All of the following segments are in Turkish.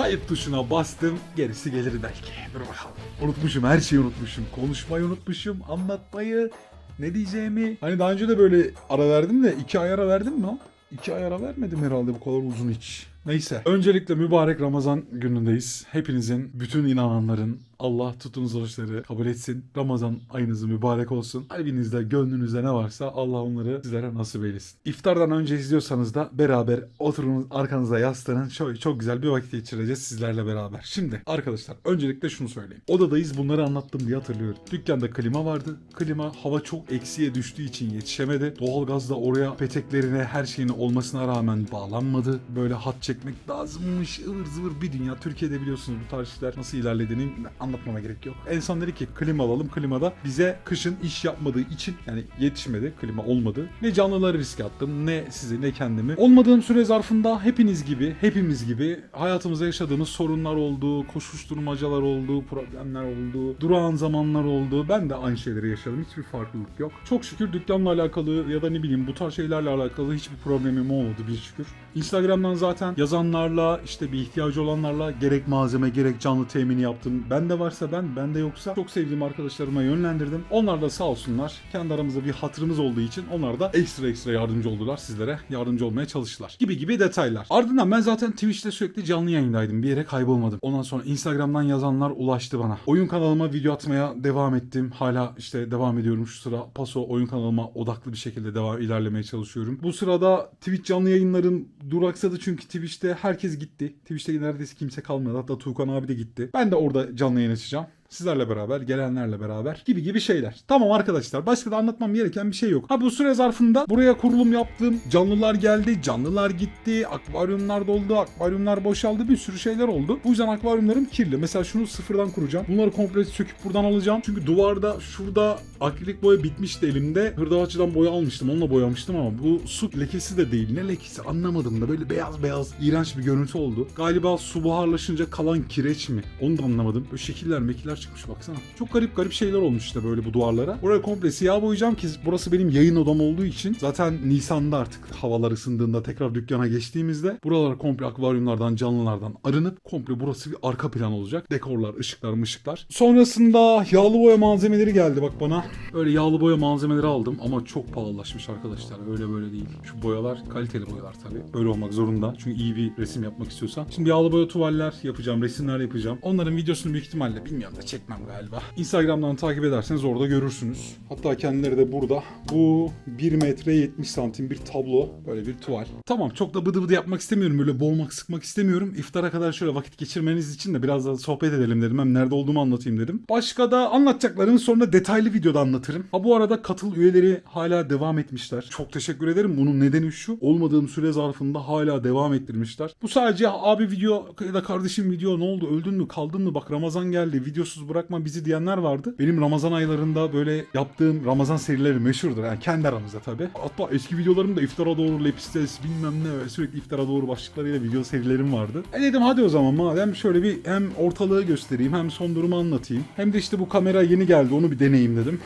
Kayıt tuşuna bastım. Gerisi gelir belki. Dur bakalım. Unutmuşum. Her şeyi unutmuşum. Konuşmayı unutmuşum. Anlatmayı. Ne diyeceğimi. Hani daha önce de böyle ara verdim de iki ay ara verdim mi? İki ay ara vermedim herhalde bu kadar uzun hiç. Neyse. Öncelikle mübarek Ramazan günündeyiz. Hepinizin, bütün inananların Allah tutunuz oruçları kabul etsin. Ramazan ayınız mübarek olsun. Kalbinizde, gönlünüzde ne varsa Allah onları sizlere nasip eylesin. İftardan önce izliyorsanız da beraber oturun arkanıza yaslanın. Çok, çok güzel bir vakit geçireceğiz sizlerle beraber. Şimdi arkadaşlar öncelikle şunu söyleyeyim. Odadayız bunları anlattım diye hatırlıyorum. Dükkanda klima vardı. Klima hava çok eksiye düştüğü için yetişemedi. Doğalgaz da oraya peteklerine her şeyine olmasına rağmen bağlanmadı. Böyle hat çekmek lazımmış ıvır zıvır bir dünya. Türkiye'de biliyorsunuz bu tarz işler nasıl ilerlediğini anlatmama gerek yok. En son dedi ki klima alalım. Klimada bize kışın iş yapmadığı için yani yetişmedi. Klima olmadı. Ne canlıları riske attım ne sizi ne kendimi. Olmadığım süre zarfında hepiniz gibi hepimiz gibi hayatımızda yaşadığımız sorunlar oldu. Koşuşturmacalar oldu. Problemler oldu. Durağan zamanlar oldu. Ben de aynı şeyleri yaşadım. Hiçbir farklılık yok. Çok şükür dükkanla alakalı ya da ne bileyim bu tarz şeylerle alakalı hiçbir problemim olmadı bir şükür. Instagram'dan zaten yazanlarla işte bir ihtiyacı olanlarla gerek malzeme gerek canlı temini yaptım. Varsa ben, bende yoksa çok sevdiğim arkadaşlarıma yönlendirdim. Onlar da sağ olsunlar. Kendi aramızda bir hatırımız olduğu için onlar da ekstra ekstra yardımcı oldular sizlere. Yardımcı olmaya çalıştılar. Gibi gibi detaylar. Ardından ben zaten Twitch'te sürekli canlı yayındaydım. Bir yere kaybolmadım. Ondan sonra Instagram'dan yazanlar ulaştı bana. Oyun kanalıma video atmaya devam ettim. Hala işte devam ediyorum şu sıra. Paso oyun kanalıma odaklı bir şekilde devam ilerlemeye çalışıyorum. Bu sırada Twitch canlı yayınlarım duraksadı çünkü Twitch'te herkes gitti. Twitch'te neredeyse kimse kalmadı. Hatta Tuğkan abi de gitti. Ben de orada canlı yayın açacağım. Sizlerle beraber, gelenlerle beraber gibi gibi şeyler. Tamam arkadaşlar başka da anlatmam gereken bir şey yok. Ha bu süre zarfında buraya kurulum yaptım. Canlılar geldi, canlılar gitti, akvaryumlar doldu, akvaryumlar boşaldı bir sürü şeyler oldu. Bu yüzden akvaryumlarım kirli. Mesela şunu sıfırdan kuracağım. Bunları komple söküp buradan alacağım. Çünkü duvarda şurada akrilik boya bitmişti elimde. Hırdavatçıdan boya almıştım. Onunla boyamıştım ama bu su lekesi de değil. Ne lekesi anlamadım da böyle beyaz beyaz iğrenç bir görüntü oldu. Galiba su buharlaşınca kalan kireç mi? Onu da anlamadım. Böyle şekiller mekiller çıkmış baksana. Çok garip garip şeyler olmuş işte böyle bu duvarlara. Buraya komple siyah boyayacağım ki burası benim yayın odam olduğu için. Zaten Nisan'da artık havalar ısındığında tekrar dükkana geçtiğimizde buralar komple akvaryumlardan canlılardan arınıp komple burası bir arka plan olacak. Dekorlar, ışıklar, mışıklar. Sonrasında yağlı boya malzemeleri geldi bak bana. Öyle yağlı boya malzemeleri aldım ama çok pahalılaşmış arkadaşlar. Öyle böyle değil. Şu boyalar kaliteli boyalar tabii. Böyle olmak zorunda. Çünkü iyi bir resim yapmak istiyorsan. Şimdi yağlı boya tuvaller yapacağım, resimler yapacağım. Onların videosunu büyük ihtimalle bilmiyorum da çekmem galiba. Instagram'dan takip ederseniz orada görürsünüz. Hatta kendileri de burada. Bu 1 metre 70 santim bir tablo. Böyle bir tuval. Tamam çok da bıdı bıdı yapmak istemiyorum. Böyle boğmak sıkmak istemiyorum. İftara kadar şöyle vakit geçirmeniz için de biraz da sohbet edelim dedim. Hem nerede olduğumu anlatayım dedim. Başka da anlatacaklarımı sonra detaylı videoda anlatırım. Ha bu arada katıl üyeleri hala devam etmişler. Çok teşekkür ederim. Bunun nedeni şu. Olmadığım süre zarfında hala devam ettirmişler. Bu sadece abi video ya da kardeşim video ne oldu öldün mü kaldın mı bak Ramazan geldi videosuz bırakma bizi diyenler vardı. Benim Ramazan aylarında böyle yaptığım Ramazan serileri meşhurdur. Yani kendi aramızda tabi. Hatta eski videolarım da iftara doğru lepistes bilmem ne sürekli iftara doğru başlıklarıyla video serilerim vardı. E dedim hadi o zaman madem şöyle bir hem ortalığı göstereyim hem son durumu anlatayım. Hem de işte bu kamera yeni geldi onu bir deneyeyim dedim.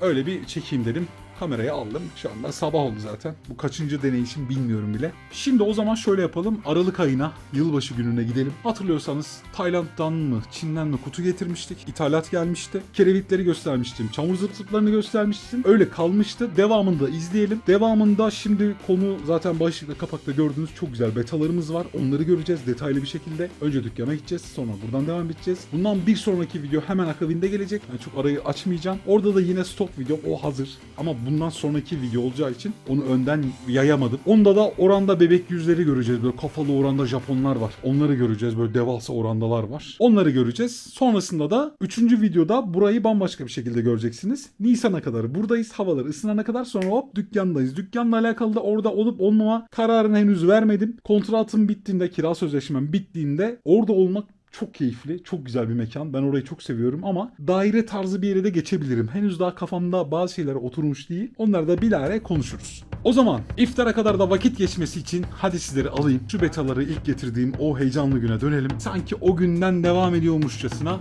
Öyle bir çekeyim dedim. Kamerayı aldım. Şu anda sabah oldu zaten. Bu kaçıncı deneyişim bilmiyorum bile. Şimdi o zaman şöyle yapalım. Aralık ayına, yılbaşı gününe gidelim. Hatırlıyorsanız Tayland'dan mı, Çin'den mi kutu getirmiştik. İthalat gelmişti. Kerevitleri göstermiştim. Çamur zıp göstermiştim. Öyle kalmıştı. Devamında izleyelim. Devamında şimdi konu zaten başlıkta kapakta gördüğünüz çok güzel betalarımız var. Onları göreceğiz detaylı bir şekilde. Önce dükkana gideceğiz. Sonra buradan devam edeceğiz. Bundan bir sonraki video hemen akabinde gelecek. Ben çok arayı açmayacağım. Orada da yine stok video. O hazır. Ama bundan sonraki video olacağı için onu önden yayamadım. Onda da oranda bebek yüzleri göreceğiz. Böyle kafalı oranda Japonlar var. Onları göreceğiz. Böyle devasa orandalar var. Onları göreceğiz. Sonrasında da 3. videoda burayı bambaşka bir şekilde göreceksiniz. Nisan'a kadar buradayız. Havalar ısınana kadar sonra hop dükkandayız. Dükkanla alakalı da orada olup olmama kararını henüz vermedim. Kontratım bittiğinde, kira sözleşmem bittiğinde orada olmak çok keyifli, çok güzel bir mekan. Ben orayı çok seviyorum ama daire tarzı bir yere de geçebilirim. Henüz daha kafamda bazı şeyler oturmuş değil. Onları da bilare konuşuruz. O zaman iftara kadar da vakit geçmesi için hadi sizleri alayım. Şu betaları ilk getirdiğim o heyecanlı güne dönelim. Sanki o günden devam ediyormuşçasına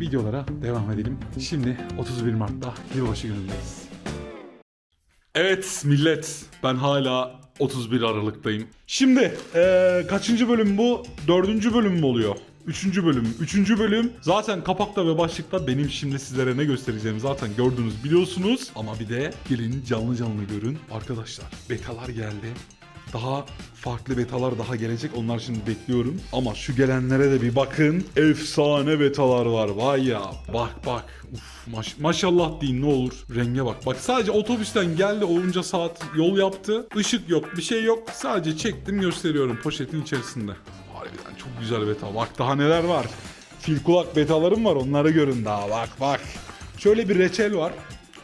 videolara devam edelim. Şimdi 31 Mart'ta yılbaşı günündeyiz. Evet millet ben hala 31 Aralık'tayım. Şimdi eee, kaçıncı bölüm bu? Dördüncü bölüm mü oluyor? Üçüncü bölüm. Üçüncü bölüm zaten kapakta ve başlıkta benim şimdi sizlere ne göstereceğimi zaten gördünüz biliyorsunuz. Ama bir de gelin canlı canlı görün. Arkadaşlar betalar geldi. Daha farklı betalar daha gelecek. Onlar şimdi bekliyorum. Ama şu gelenlere de bir bakın. Efsane betalar var. Vay ya. Bak bak. Uf, maş- maşallah deyin ne olur. Renge bak. Bak sadece otobüsten geldi onca saat yol yaptı. Işık yok bir şey yok. Sadece çektim gösteriyorum poşetin içerisinde. Harbiden çok güzel beta. Bak daha neler var. Fil kulak betalarım var onları görün daha. Bak bak. Şöyle bir reçel var.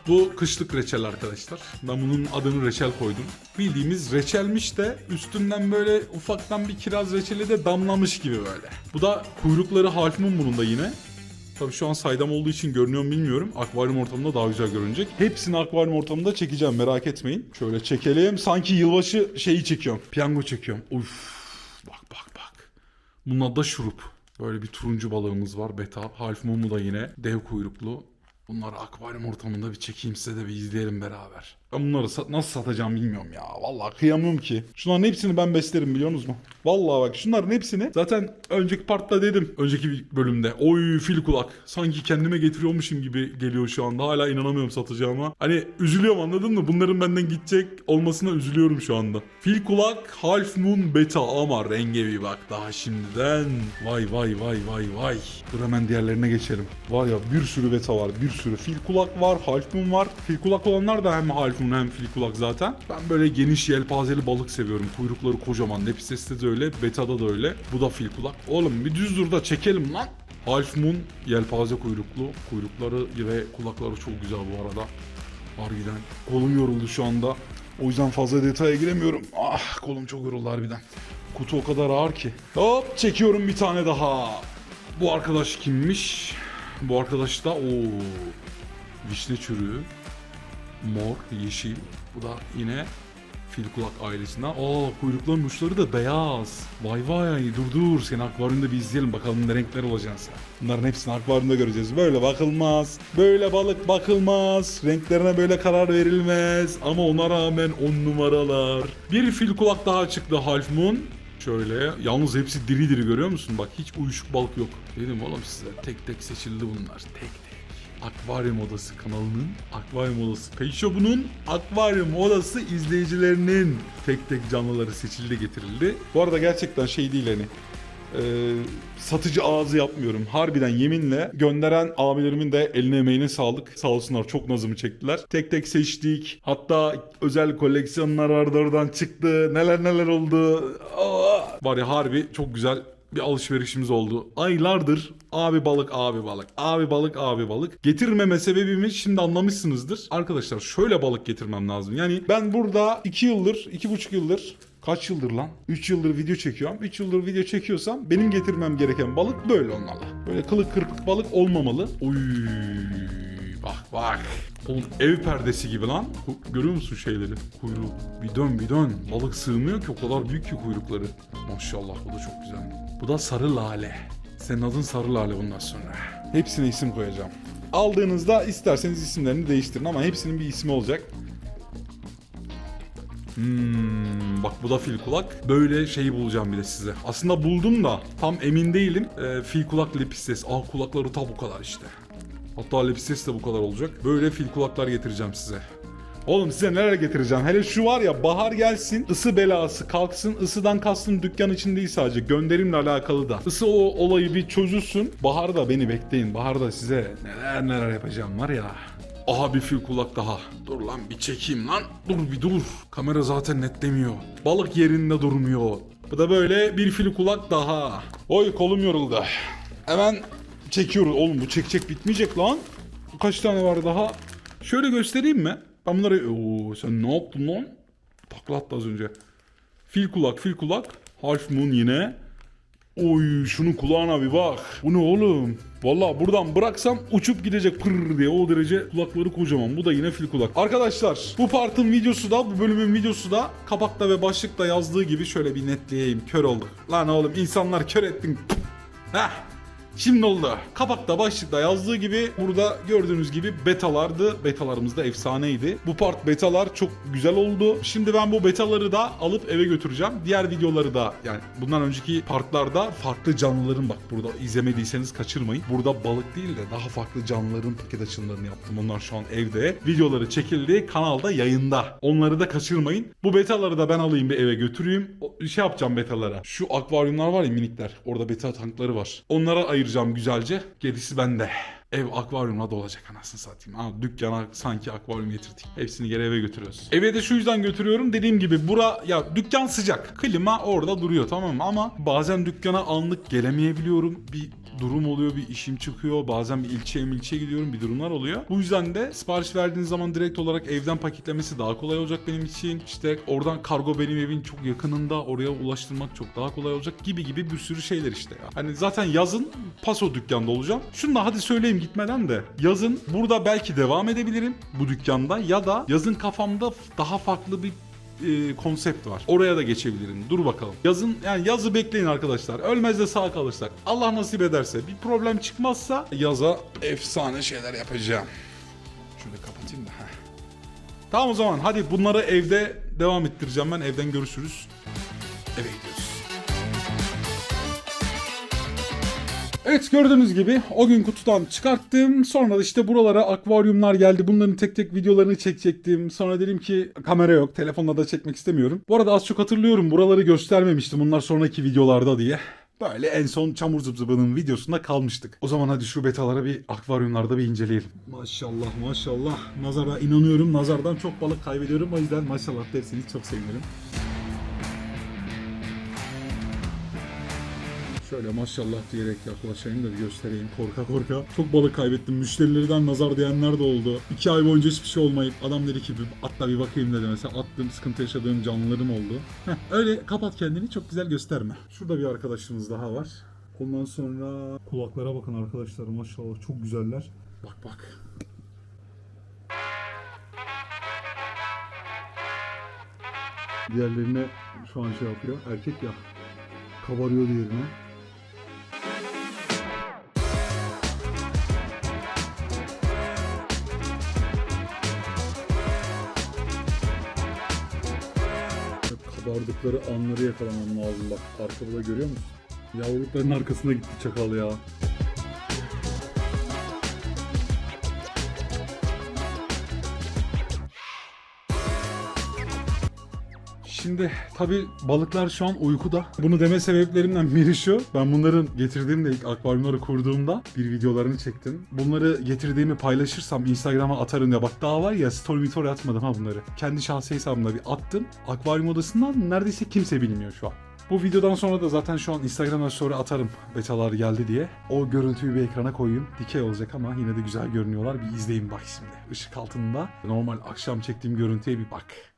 Bu kışlık reçel arkadaşlar. Ben bunun adını reçel koydum. Bildiğimiz reçelmiş de üstünden böyle ufaktan bir kiraz reçeli de damlamış gibi böyle. Bu da kuyrukları halfmun bunun da yine. Tabii şu an saydam olduğu için görünüyor mu bilmiyorum. Akvaryum ortamında daha güzel görünecek. Hepsini akvaryum ortamında çekeceğim merak etmeyin. Şöyle çekelim. Sanki yılbaşı şeyi çekiyorum. Piyango çekiyorum. Uf. Bunun adı da şurup. Böyle bir turuncu balığımız var beta. Half Moon'u da yine dev kuyruklu. Bunları akvaryum ortamında bir çekeyim size de bir izleyelim beraber. Ben bunları sa- nasıl satacağım bilmiyorum ya. Vallahi kıyamıyorum ki. Şunların hepsini ben beslerim biliyorsunuz mu? Vallahi bak şunların hepsini zaten önceki partta dedim. Önceki bölümde. Oy fil kulak. Sanki kendime getiriyormuşum gibi geliyor şu anda. Hala inanamıyorum satacağıma. Hani üzülüyorum anladın mı? Bunların benden gidecek olmasına üzülüyorum şu anda. Fil kulak Half Moon Beta ama renge bir bak daha şimdiden. Vay vay vay vay vay. Dur hemen diğerlerine geçelim. Var ya bir sürü beta var bir sürü. Fil kulak var, Half Moon var. Fil kulak olanlar da hem Half Moon hem fil kulak zaten. Ben böyle geniş yelpazeli balık seviyorum. Kuyrukları kocaman. Nepises'te de öyle, Beta'da da öyle. Bu da fil kulak. Oğlum bir düz dur da çekelim lan. Half yelpaze kuyruklu. Kuyrukları ve kulakları çok güzel bu arada. Harbiden. Kolum yoruldu şu anda. O yüzden fazla detaya giremiyorum. Ah kolum çok yoruldu harbiden. Kutu o kadar ağır ki. Hop çekiyorum bir tane daha. Bu arkadaş kimmiş? Bu arkadaş da o vişne çürüğü. Mor, yeşil. Bu da yine fil kulak ailesinden. Aa kuyrukların uçları da beyaz. Vay vay dur dur seni akvaryumda bir izleyelim bakalım ne renkler olacaksın sen. Bunların hepsini akvaryumda göreceğiz. Böyle bakılmaz. Böyle balık bakılmaz. Renklerine böyle karar verilmez. Ama ona rağmen on numaralar. Bir fil kulak daha çıktı Half Moon. Şöyle yalnız hepsi diri diri görüyor musun? Bak hiç uyuşuk balık yok. Dedim oğlum size tek tek seçildi bunlar. Tek tek. Akvaryum Odası kanalının Akvaryum Odası Peyşobu'nun Akvaryum Odası izleyicilerinin tek tek canlıları seçildi getirildi. Bu arada gerçekten şey değil hani e, satıcı ağzı yapmıyorum. Harbiden yeminle gönderen abilerimin de eline emeğine sağlık. Sağ olsunlar çok nazımı çektiler. Tek tek seçtik. Hatta özel koleksiyonlar vardı çıktı. Neler neler oldu. Aa! Var ya harbi çok güzel bir alışverişimiz oldu. Aylardır abi balık abi balık abi balık abi balık. Getirmeme sebebimi şimdi anlamışsınızdır. Arkadaşlar şöyle balık getirmem lazım. Yani ben burada 2 yıldır 2,5 yıldır Kaç yıldır lan? 3 yıldır video çekiyorum. 3 yıldır video çekiyorsam benim getirmem gereken balık böyle olmalı. Böyle kılık kırpık balık olmamalı. Oy bak bak. Oğlum ev perdesi gibi lan. Görüyor musun şeyleri? Kuyruğu. Bir dön bir dön. Balık sığmıyor ki o kadar büyük ki kuyrukları. Maşallah bu da çok güzel. Bu da sarı lale. Senin adın sarı lale bundan sonra. Hepsine isim koyacağım. Aldığınızda isterseniz isimlerini değiştirin ama hepsinin bir ismi olacak. Hmm, bak bu da fil kulak. Böyle şeyi bulacağım bir de size. Aslında buldum da tam emin değilim. Ee, fil kulak lepistes. Aa kulakları ta bu kadar işte. Hatta lepistes de bu kadar olacak. Böyle fil kulaklar getireceğim size. Oğlum size neler getireceğim? Hele şu var ya bahar gelsin, ısı belası kalksın. Isıdan kastım dükkan için değil sadece. Gönderimle alakalı da. Isı o olayı bir çözülsün. Baharda beni bekleyin. Baharda size neler neler yapacağım var ya. Aha bir fil kulak daha. Dur lan bir çekeyim lan. Dur bir dur. Kamera zaten netlemiyor. Balık yerinde durmuyor. Bu da böyle bir fil kulak daha. Oy kolum yoruldu. Hemen çekiyoruz. Oğlum bu çekecek bitmeyecek lan. Kaç tane var daha? Şöyle göstereyim mi? Ben bunları... Oo, sen ne yaptın lan? Takla attı az önce. Fil kulak, fil kulak. Half moon yine. Oy şunun kulağına bir bak. Bu ne oğlum? Valla buradan bıraksam uçup gidecek pırr diye o derece kulakları kocaman. Bu da yine fil kulak. Arkadaşlar bu partın videosu da bu bölümün videosu da kapakta ve başlıkta yazdığı gibi şöyle bir netleyeyim. Kör olduk. Lan oğlum insanlar kör ettin. Heh. Şimdi oldu. Kapakta başlıkta yazdığı gibi burada gördüğünüz gibi betalardı. Betalarımız da efsaneydi. Bu part betalar çok güzel oldu. Şimdi ben bu betaları da alıp eve götüreceğim. Diğer videoları da yani bundan önceki partlarda farklı canlıların bak burada izlemediyseniz kaçırmayın. Burada balık değil de daha farklı canlıların paket açılımlarını yaptım. Onlar şu an evde. Videoları çekildi. Kanalda yayında. Onları da kaçırmayın. Bu betaları da ben alayım bir eve götüreyim. O- Şey yapacağım betalara. Şu akvaryumlar var ya minikler. Orada beta tankları var. Onlara ayıracağım güzelce. Gerisi bende. Ev akvaryumla dolacak anasını satayım. Ha, dükkana sanki akvaryum getirdik. Hepsini geri eve götürüyoruz. Eve de şu yüzden götürüyorum. Dediğim gibi bura ya dükkan sıcak. Klima orada duruyor tamam mı? Ama bazen dükkana anlık gelemeyebiliyorum. Bir durum oluyor, bir işim çıkıyor. Bazen bir ilçeye ilçeye gidiyorum, bir durumlar oluyor. Bu yüzden de sipariş verdiğiniz zaman direkt olarak evden paketlemesi daha kolay olacak benim için. İşte oradan kargo benim evin çok yakınında, oraya ulaştırmak çok daha kolay olacak gibi gibi bir sürü şeyler işte ya. Hani zaten yazın paso dükkanda olacağım. Şunu da hadi söyleyeyim gitmeden de. Yazın burada belki devam edebilirim bu dükkanda ya da yazın kafamda daha farklı bir e, konsept var. Oraya da geçebilirim. Dur bakalım. Yazın yani yazı bekleyin arkadaşlar. Ölmez de sağ kalırsak. Allah nasip ederse bir problem çıkmazsa yaza efsane şeyler yapacağım. Şöyle kapatayım da. heh. Tamam o zaman hadi bunları evde devam ettireceğim ben. Evden görüşürüz. Eve gidiyoruz. Evet gördüğünüz gibi o gün kutudan çıkarttım. Sonra da işte buralara akvaryumlar geldi. Bunların tek tek videolarını çekecektim. Sonra dedim ki kamera yok. Telefonla da çekmek istemiyorum. Bu arada az çok hatırlıyorum. Buraları göstermemiştim. Bunlar sonraki videolarda diye. Böyle en son Çamur Zıbzıbı'nın videosunda kalmıştık. O zaman hadi şu betalara bir akvaryumlarda bir inceleyelim. Maşallah maşallah. Nazara inanıyorum. Nazardan çok balık kaybediyorum. O yüzden maşallah derseniz çok sevinirim. Şöyle maşallah diyerek yaklaşayım da bir göstereyim korka korka. Çok balık kaybettim. Müşterilerden nazar diyenler de oldu. İki ay boyunca hiçbir şey olmayıp adam dedi ki "Bir atla bir bakayım dedi mesela. Attım sıkıntı yaşadığım canlılarım oldu. Heh, öyle kapat kendini çok güzel gösterme. Şurada bir arkadaşımız daha var. Ondan sonra kulaklara bakın arkadaşlar maşallah çok güzeller. Bak bak. Diğerlerine şu an şey yapıyor. Erkek ya. Kabarıyor diğerine. Kabardıkları anları yakalamam lazım bak. Arkada da görüyor musun? Yavrulukların arkasına gitti çakal ya. Şimdi tabi balıklar şu an uykuda. Bunu deme sebeplerimden biri şu. Ben bunların getirdiğimde ilk akvaryumları kurduğumda bir videolarını çektim. Bunları getirdiğimi paylaşırsam Instagram'a atarım ya. Bak daha var ya story story atmadım ha bunları. Kendi şahsi hesabımda bir attım. Akvaryum odasından neredeyse kimse bilmiyor şu an. Bu videodan sonra da zaten şu an Instagram'a story atarım betalar geldi diye. O görüntüyü bir ekrana koyayım. Dikey olacak ama yine de güzel görünüyorlar. Bir izleyin bak şimdi. Işık altında normal akşam çektiğim görüntüye bir bak.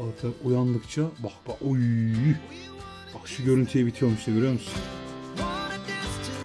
Balıklar uyandıkça bak bak oy. Bak şu görüntüye bitiyormuş işte görüyor musun?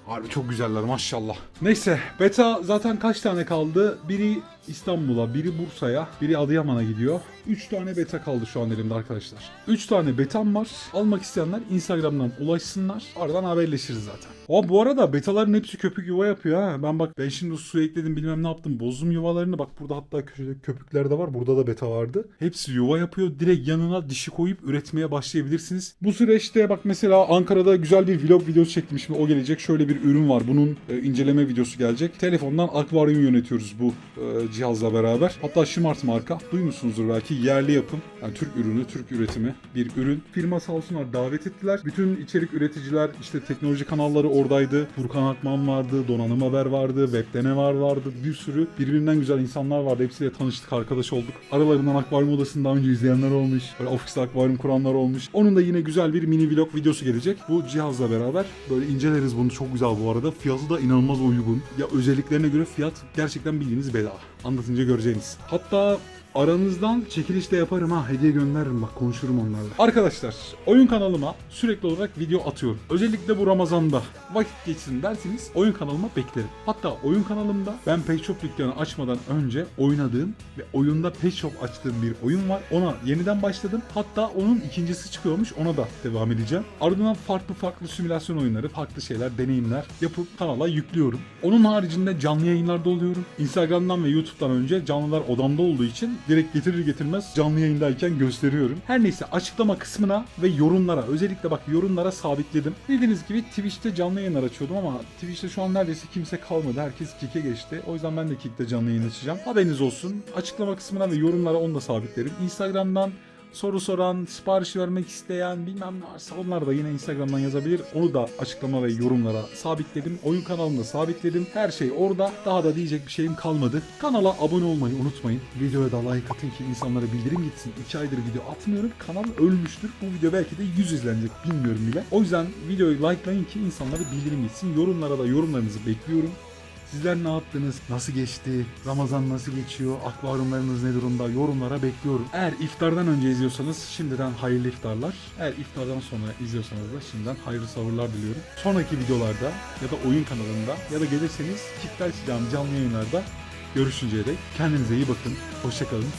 Harbi çok güzeller maşallah. Neyse beta zaten kaç tane kaldı? Biri İstanbul'a, biri Bursa'ya, biri Adıyaman'a gidiyor. 3 tane beta kaldı şu an elimde arkadaşlar. 3 tane betam var. Almak isteyenler Instagram'dan ulaşsınlar. Oradan haberleşiriz zaten. O bu arada betaların hepsi köpük yuva yapıyor ha. Ben bak ben şimdi su ekledim bilmem ne yaptım. Bozdum yuvalarını. Bak burada hatta köşede köpükler de var. Burada da beta vardı. Hepsi yuva yapıyor. Direkt yanına dişi koyup üretmeye başlayabilirsiniz. Bu süreçte bak mesela Ankara'da güzel bir vlog videosu çektim. Şimdi o gelecek. Şöyle bir ürün var. Bunun e, inceleme videosu gelecek. Telefondan akvaryum yönetiyoruz bu e, cihazla beraber. Hatta Smart marka duymuşsunuzdur belki yerli yapım. Yani Türk ürünü, Türk üretimi bir ürün. Firma sağ olsunlar davet ettiler. Bütün içerik üreticiler işte teknoloji kanalları oradaydı. Furkan Akman vardı, Donanım Haber vardı, Webdene var vardı. Bir sürü birbirinden güzel insanlar vardı. Hepsiyle tanıştık, arkadaş olduk. Aralarından Akvaryum Odası'nı daha önce izleyenler olmuş. Böyle ofiste akvaryum kuranlar olmuş. Onun da yine güzel bir mini vlog videosu gelecek. Bu cihazla beraber böyle inceleriz bunu. Çok güzel bu arada. Fiyatı da inanılmaz uygun. Ya özelliklerine göre fiyat gerçekten bildiğiniz bedava. Anlatınca göreceğiniz. Hatta Aranızdan çekiliş de yaparım ha hediye gönderirim bak konuşurum onlarla. Arkadaşlar oyun kanalıma sürekli olarak video atıyorum. Özellikle bu Ramazan'da vakit geçsin derseniz oyun kanalıma beklerim. Hatta oyun kanalımda ben Pet Shop dükkanı açmadan önce oynadığım ve oyunda Pet Shop açtığım bir oyun var. Ona yeniden başladım. Hatta onun ikincisi çıkıyormuş ona da devam edeceğim. Ardından farklı farklı simülasyon oyunları, farklı şeyler, deneyimler yapıp kanala yüklüyorum. Onun haricinde canlı yayınlarda oluyorum. Instagram'dan ve YouTube'dan önce canlılar odamda olduğu için direkt getirir getirmez canlı yayındayken gösteriyorum. Her neyse açıklama kısmına ve yorumlara özellikle bak yorumlara sabitledim. Bildiğiniz gibi Twitch'te canlı yayınlar açıyordum ama Twitch'te şu an neredeyse kimse kalmadı. Herkes Kick'e geçti. O yüzden ben de Kick'te canlı yayın açacağım. Haberiniz olsun. Açıklama kısmına ve yorumlara onu da sabitlerim. Instagram'dan soru soran, sipariş vermek isteyen bilmem ne varsa onlar da yine Instagram'dan yazabilir. Onu da açıklama ve yorumlara sabitledim. Oyun kanalında sabitledim. Her şey orada. Daha da diyecek bir şeyim kalmadı. Kanala abone olmayı unutmayın. Videoya da like atın ki insanlara bildirim gitsin. 2 aydır video atmıyorum. Kanal ölmüştür. Bu video belki de 100 izlenecek bilmiyorum bile. O yüzden videoyu likelayın ki insanlara bildirim gitsin. Yorumlara da yorumlarınızı bekliyorum. Sizler ne yaptınız? Nasıl geçti? Ramazan nasıl geçiyor? Akvaryumlarınız ne durumda? Yorumlara bekliyorum. Eğer iftardan önce izliyorsanız şimdiden hayırlı iftarlar. Eğer iftardan sonra izliyorsanız da şimdiden hayırlı sahurlar diliyorum. Sonraki videolarda ya da oyun kanalında ya da gelirseniz kitle açacağım canlı yayınlarda görüşünceye dek kendinize iyi bakın. Hoşçakalın.